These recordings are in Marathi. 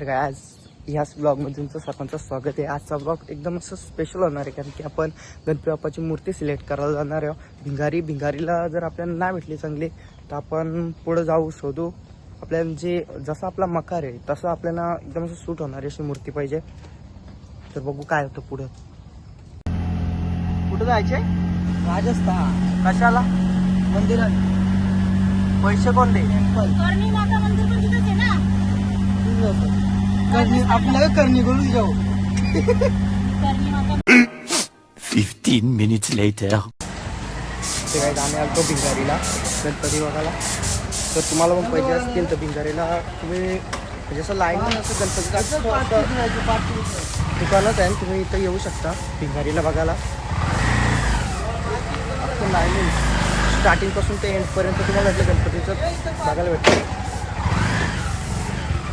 तर काय आज ह्याच ब्लॉगमध्ये तुमचं सर्वांचं स्वागत आहे. आजचा ब्लॉग एकदम असं स्पेशल होणार आहे कारण की आपण गणपती बाप्पाची मूर्ती सिलेक्ट करायला जाणार आहोत. भिंगारी भिंगारीला जर आपल्याला नाही भेटली चांगली तर आपण पुढं जाऊ शोधू. आपल्याला जे जसा आपला मकार आहे तसं आपल्याला एकदम असं सूट होणारी अशी मूर्ती पाहिजे. तर बघू काय होतं पुढं. कुठं जायचे राजस्थान. कशाला? मंदिरात पैसे कोण दे कर्णी माता मंदिर पण तिथंच आहे ना? करणी आपल्याला करणी करून जाऊ 15 minutes later. ते काय आम्ही आलतो भिंगारीला गणपती बघायला तर तुम्हाला पण पाहिजे असतील तर भिंगारीला तुम्ही म्हणजे असं लाईन असं गणपतीचं दुकानच आहे तुम्ही इथं येऊ शकता भिंगारीला बघायला. लाईन स्टार्टिंगपासून ते एंडपर्यंत तुम्हाला गणपतीचं बघायला भेटतं.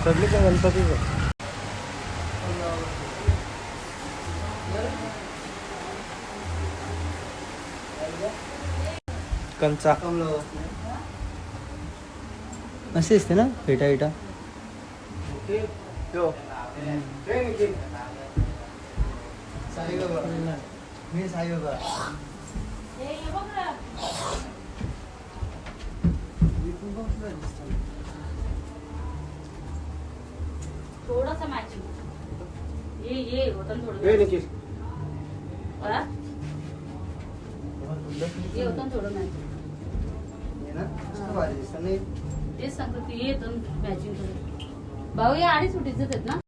सगळी पण गणपतीचं. कंचा. असे असते ना फेटा ना. थोडंसं मॅचिंग ये ये होतं हा? ये होतं ना थोडं मॅचिंग तेच सांगतो की ये मॅचिंग भाऊ या आहेत ना?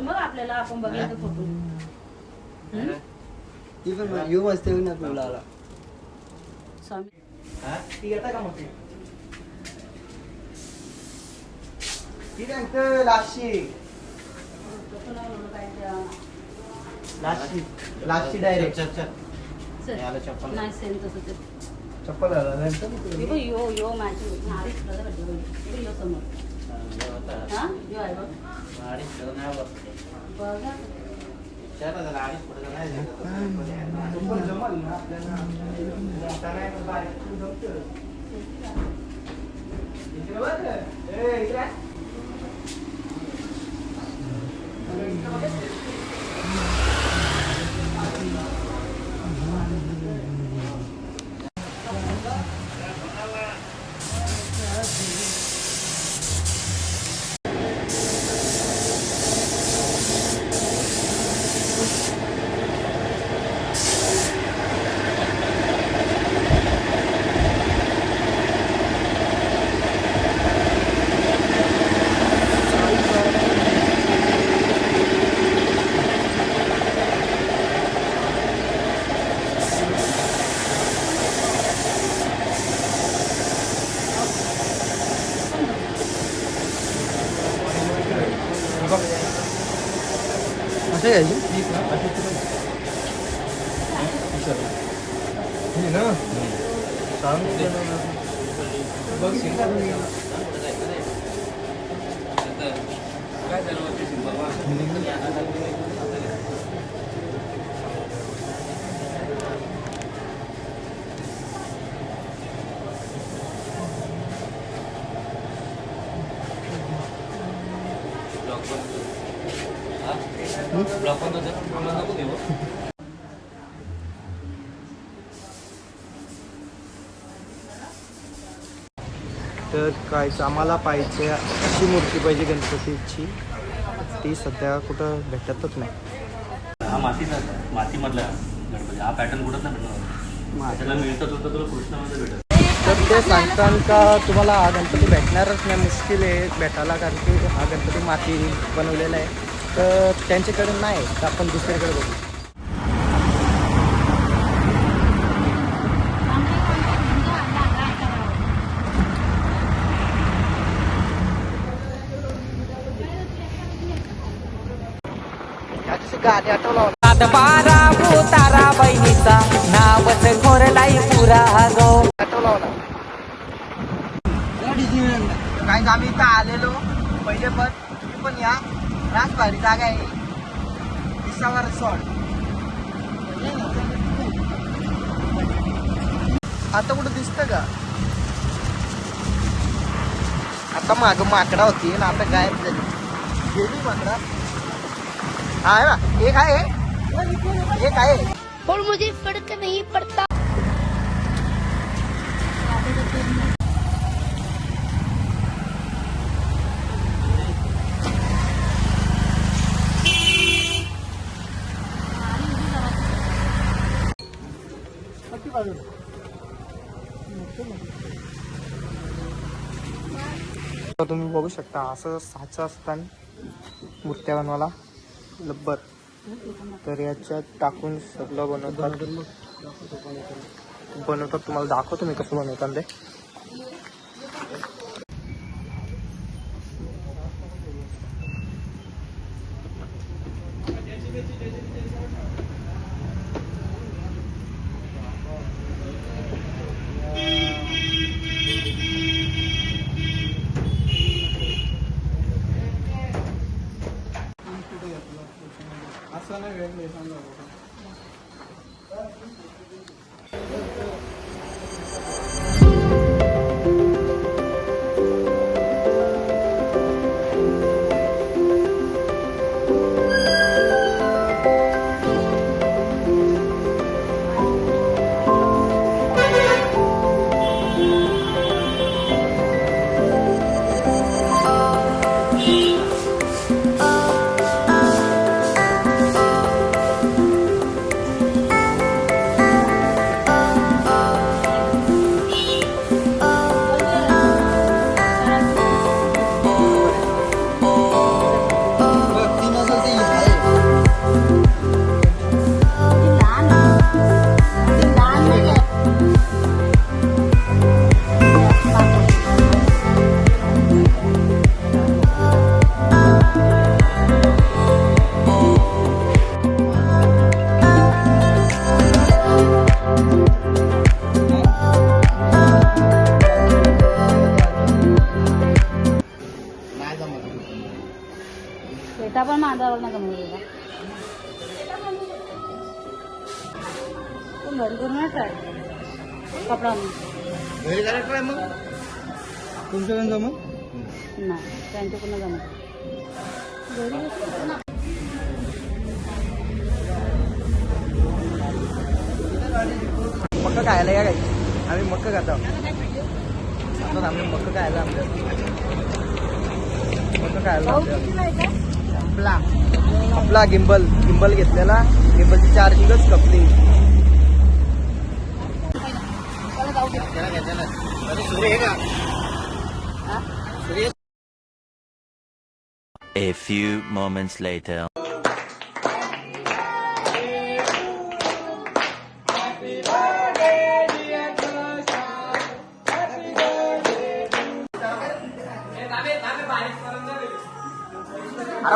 मग आपल्याला आपण बघायचं फोटो हम्म? ती पण येऊ मस्त येऊ ना तुला ती येता का मोठी ती? त्यांचं लाशी फोटो नाही म्हणून काय लाशी डायरेक्ट चल. नाही सेम तसं ते. चप्पल बघ, यो यो. हे समोर. हा? आहे बघ. बघा. चप्पल आपल्याला. 다음 질문은 블록번도 블록번도 블록번도 되고 तर काय आम्हाला पाहिजे अशी मूर्ती पाहिजे गणपतीची. ती सध्या कुठं भेटतच नाही. हा मातीचा मातीमधला गणपती. हा पॅटर्न कुठंच नाही भेटणार. त्याला मिळतं तुला तुला कृष्णामध्ये भेटत. तर ते सांगतात का तुम्हाला हा गणपती भेटणारच नाही मुश्किल आहे भेटायला कारण की हा गणपती माती बनवलेला आहे. तर त्यांच्याकडे नाही तर आपण दुसरीकडे बघू. आठवला बहिणीचा नावच घोरलाई पुरा गो आठवला काय आम्ही इथं आलेलो पहिले पण तुम्ही पण या रास भारी जागा आहे विसावा रिसॉर्ट आता कुठं दिसतं का आता माग माकडा होती ना आता गायब झाली. गेली मात्र हा आहे ना? एक आहे एक। आहे और मुझे फर्क नहीं पड़ता। तुम्ही बघू शकता असं साचं असताना मूर्त्या बनवायला. लब्बर. तर याच्यात टाकून सगळं बनवतात. बनवतात तुम्हाला दाखवतो मी कसं बनवतात ते. बघ, पेटा पण मांजावर नका म्हणून घरी करून ट्राय कपडा नाही घरी करा try मग तुमच्याकडून जमत त्यांच्याकडून जमत घरी बसून ना. मक्क खायला या काही आम्ही मक्क खातो आता आम्ही मक्क खायला आमच्या मक्क खायला आमच्या आपला आपला गिंबल गिंबल घेतलेला. गिंबलची चार्जिंगच कपली A few moments later.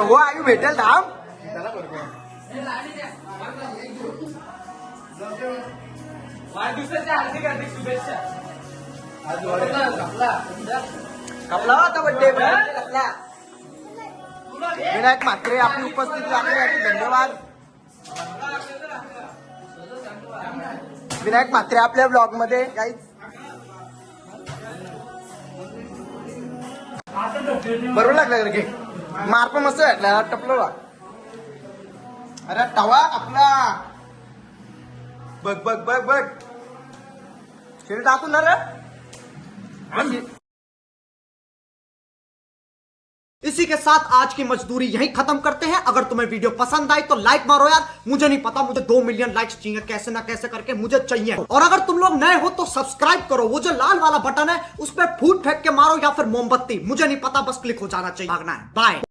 हो आई भेटेल थांब. कपला होता बड्डे कपला. विनायक म्हात्रे आपली उपस्थिती दाखवण्यासाठी धन्यवाद. विनायक म्हात्रे आपल्या ब्लॉगमध्ये काहीच बरोबर लागलं घे मार पण मस्त भेटला टपलो अरे तवा आपला. बघ बघ बघ बघ. शेळी टाकून ना रे इसी के साथ आज की मजदूरी यही खत्म करते हैं। अगर तुम्हें वीडियो पसंद आई तो लाइक मारो यार। मुझे नहीं पता, मुझे दो मिलियन लाइक्स चाहिए। कैसे ना कैसे करके मुझे चाहिए। और अगर तुम लोग नए हो तो सब्सक्राइब करो। वो जो लाल वाला बटन है, उस पर फूट फेंक के मारो या फिर मोमबत्ती। मुझे नहीं पता, बस क्लिक हो जाना चाहिए। भागना है। बाय